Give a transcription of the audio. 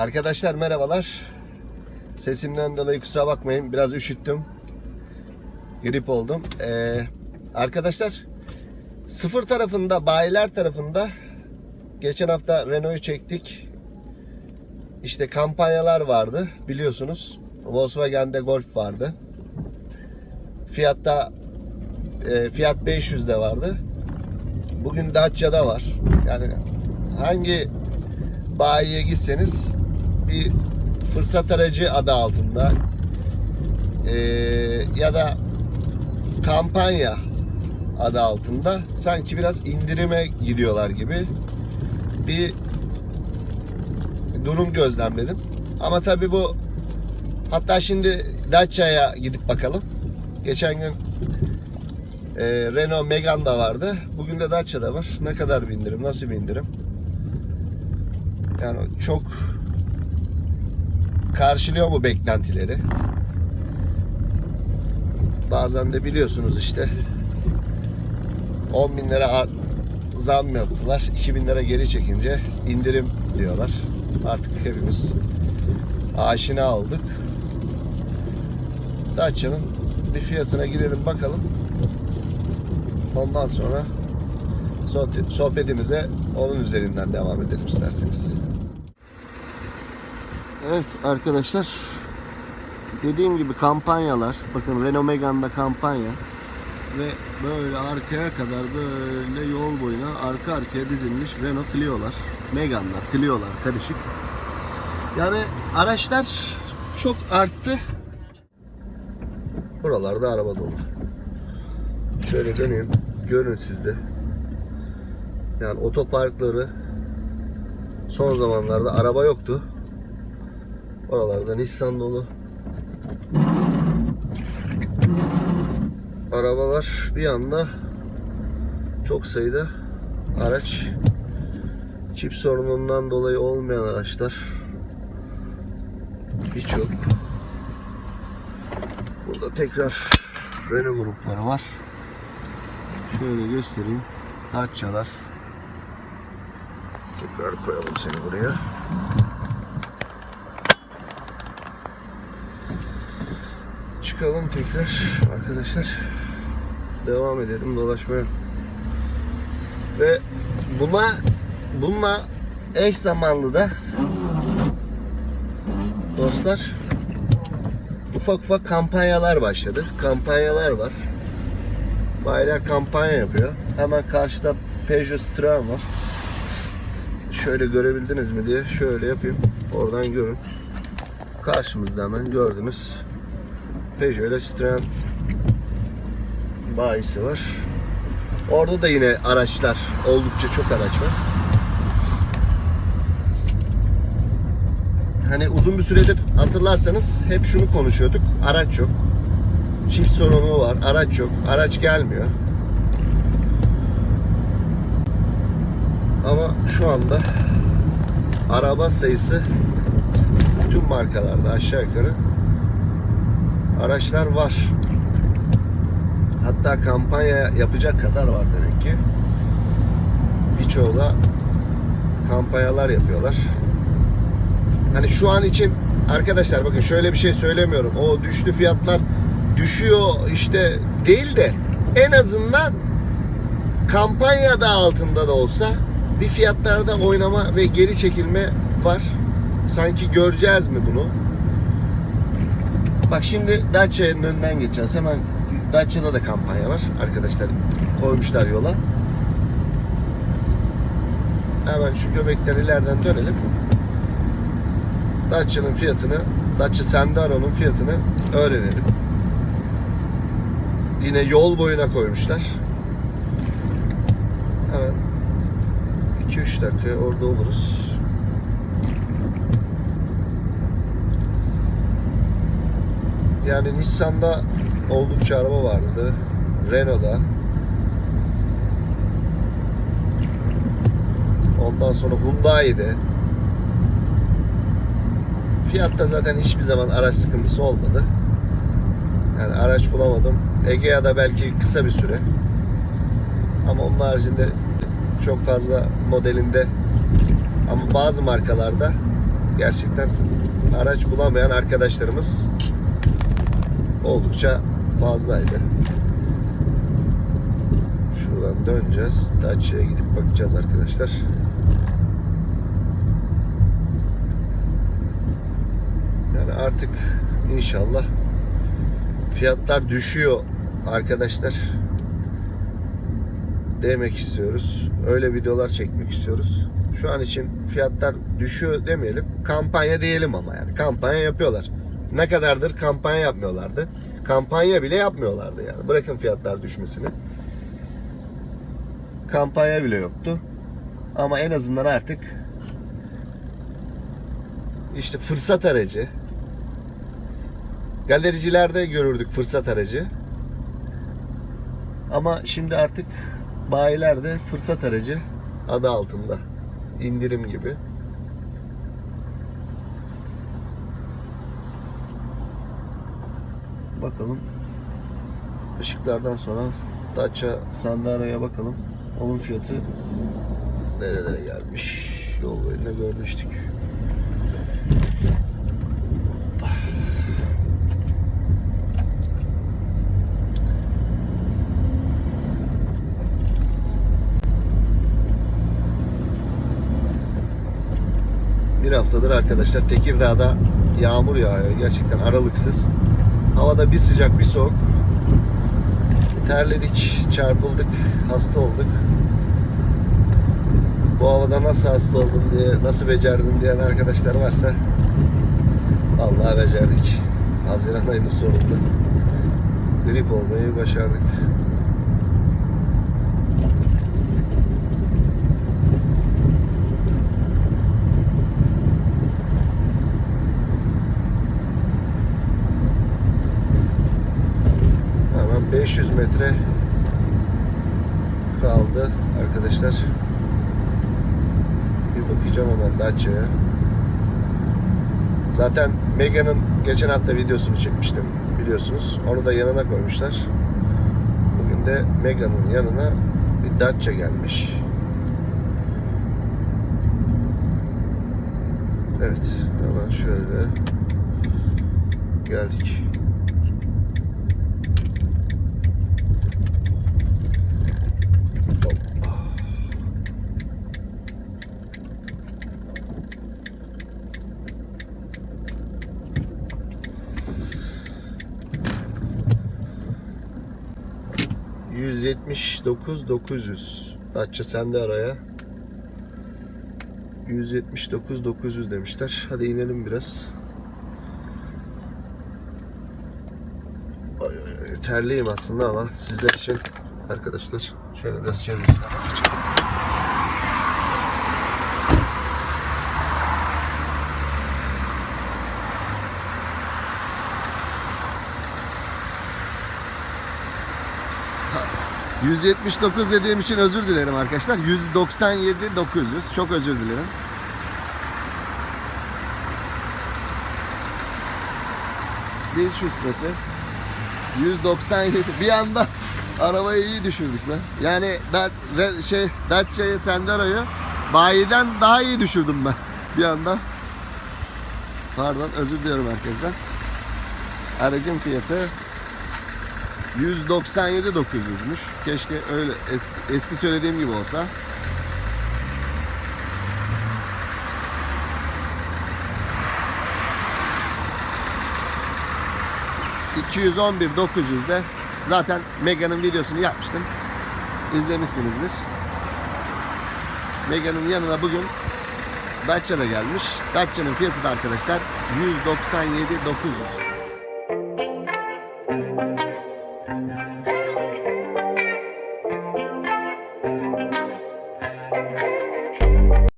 Arkadaşlar merhabalar. Sesimden dolayı kusura bakmayın. Biraz üşüttüm. Grip oldum. Ee, arkadaşlar sıfır tarafında, bayiler tarafında geçen hafta Renault'u çektik. İşte kampanyalar vardı biliyorsunuz. Volkswagen'de Golf vardı. Fiat'ta e, Fiat 500'de vardı. Bugün Dacia'da var. Yani hangi bayiye gitseniz bir fırsat aracı adı altında e, ya da kampanya adı altında sanki biraz indirime gidiyorlar gibi bir durum gözlemledim. Ama tabi bu hatta şimdi Dacia'ya gidip bakalım. Geçen gün e, Renault Megane da vardı. Bugün de Dacia'da var. Ne kadar bir indirim, nasıl bir indirim? Yani çok karşılıyor mu beklentileri? Bazen de biliyorsunuz işte 10 bin lira zam yaptılar. 2 bin lira geri çekince indirim diyorlar. Artık hepimiz aşina olduk. Dacia'nın bir fiyatına gidelim bakalım. Ondan sonra sohbet- sohbetimize onun üzerinden devam edelim isterseniz. Evet arkadaşlar dediğim gibi kampanyalar bakın Renault Megane'da kampanya ve böyle arkaya kadar böyle yol boyuna arka arkaya dizilmiş Renault Clio'lar Megane'lar Clio'lar karışık. Yani araçlar çok arttı. Buralarda araba dolu. Şöyle döneyim görün sizde yani otoparkları son zamanlarda araba yoktu Oralarda Nissan dolu. Arabalar bir anda çok sayıda araç çip sorunundan dolayı olmayan araçlar birçok. Burada tekrar Renault grupları var. Şöyle göstereyim. Dacia'lar. Tekrar koyalım seni buraya. Çıkalım tekrar arkadaşlar. Devam edelim dolaşmaya. Ve buna bununla eş zamanlı da dostlar ufak ufak kampanyalar başladı. Kampanyalar var. Bayiler kampanya yapıyor. Hemen karşıda Peugeot Citroen var. Şöyle görebildiniz mi diye şöyle yapayım. Oradan görün. Karşımızda hemen gördünüz. Peugeot Citroen bayisi var. Orada da yine araçlar, oldukça çok araç var. Hani uzun bir süredir hatırlarsanız hep şunu konuşuyorduk. Araç yok. Çift sorunu var. Araç yok. Araç gelmiyor. Ama şu anda araba sayısı bütün markalarda aşağı yukarı araçlar var. Hatta kampanya yapacak kadar var demek ki. Birçoğu da kampanyalar yapıyorlar. Hani şu an için arkadaşlar bakın şöyle bir şey söylemiyorum. O düştü fiyatlar düşüyor işte değil de en azından kampanyada altında da olsa bir fiyatlarda oynama ve geri çekilme var. Sanki göreceğiz mi bunu? Bak şimdi Dacia'nın önünden geçeceğiz. Hemen Dacia'da da kampanya var. Arkadaşlar koymuşlar yola. Hemen şu göbekten ileriden dönelim. Dacia'nın fiyatını, Dacia Sandero'nun fiyatını öğrenelim. Yine yol boyuna koymuşlar. Hemen 2-3 dakika orada oluruz. Yani Nissan'da oldukça araba vardı. Renault'da. Ondan sonra Hyundai'de. Fiyatta zaten hiçbir zaman araç sıkıntısı olmadı. Yani araç bulamadım. Egea'da belki kısa bir süre. Ama onun haricinde çok fazla modelinde ama bazı markalarda gerçekten araç bulamayan arkadaşlarımız oldukça fazlaydı. Şuradan döneceğiz. Dacia'ya gidip bakacağız arkadaşlar. Yani artık inşallah fiyatlar düşüyor arkadaşlar. Demek istiyoruz. Öyle videolar çekmek istiyoruz. Şu an için fiyatlar düşüyor demeyelim. Kampanya diyelim ama yani. Kampanya yapıyorlar. Ne kadardır kampanya yapmıyorlardı. Kampanya bile yapmıyorlardı yani. Bırakın fiyatlar düşmesini. Kampanya bile yoktu. Ama en azından artık işte fırsat aracı. Galericilerde görürdük fırsat aracı. Ama şimdi artık bayilerde fırsat aracı adı altında. indirim gibi. Bakalım. Işıklardan sonra Dacia Sandara'ya bakalım. Onun fiyatı nerelere gelmiş. Yol boyunda görmüştük. Bir haftadır arkadaşlar Tekirdağ'da yağmur yağıyor. Gerçekten aralıksız. Havada bir sıcak bir soğuk. Terledik, çarpıldık, hasta olduk. Bu havada nasıl hasta oldum diye, nasıl becerdin diyen arkadaşlar varsa vallahi becerdik. Haziran ayının sonunda grip olmayı başardık. Hemen 500 metre kaldı arkadaşlar. Bir bakacağım hemen Dacia'ya. Zaten Mega'nın geçen hafta videosunu çekmiştim biliyorsunuz. Onu da yanına koymuşlar. Bugün de Mega'nın yanına bir Dacia gelmiş. Evet, hemen şöyle geldik. ...179 900... ...Dacia sende araya... ...179 900 demişler... ...hadi inelim biraz... Terliyim aslında ama sizler için arkadaşlar şöyle biraz çevirsin. 179 dediğim için özür dilerim arkadaşlar. 197 900. Çok özür dilerim. Bir şusmesi. 197. Bir anda arabayı iyi düşürdük be. Yani da, şey Dacia'yı Sendero'yu bayiden daha iyi düşürdüm ben bir anda. Pardon özür diliyorum herkesten. Aracın fiyatı 197 900'müş. Keşke öyle es- eski söylediğim gibi olsa. ...211 900'de... ...zaten Mega'nın videosunu yapmıştım. İzlemişsinizdir. Mega'nın yanına bugün... ...Dacia da gelmiş. Dacia'nın fiyatı da arkadaşlar... ...197 900.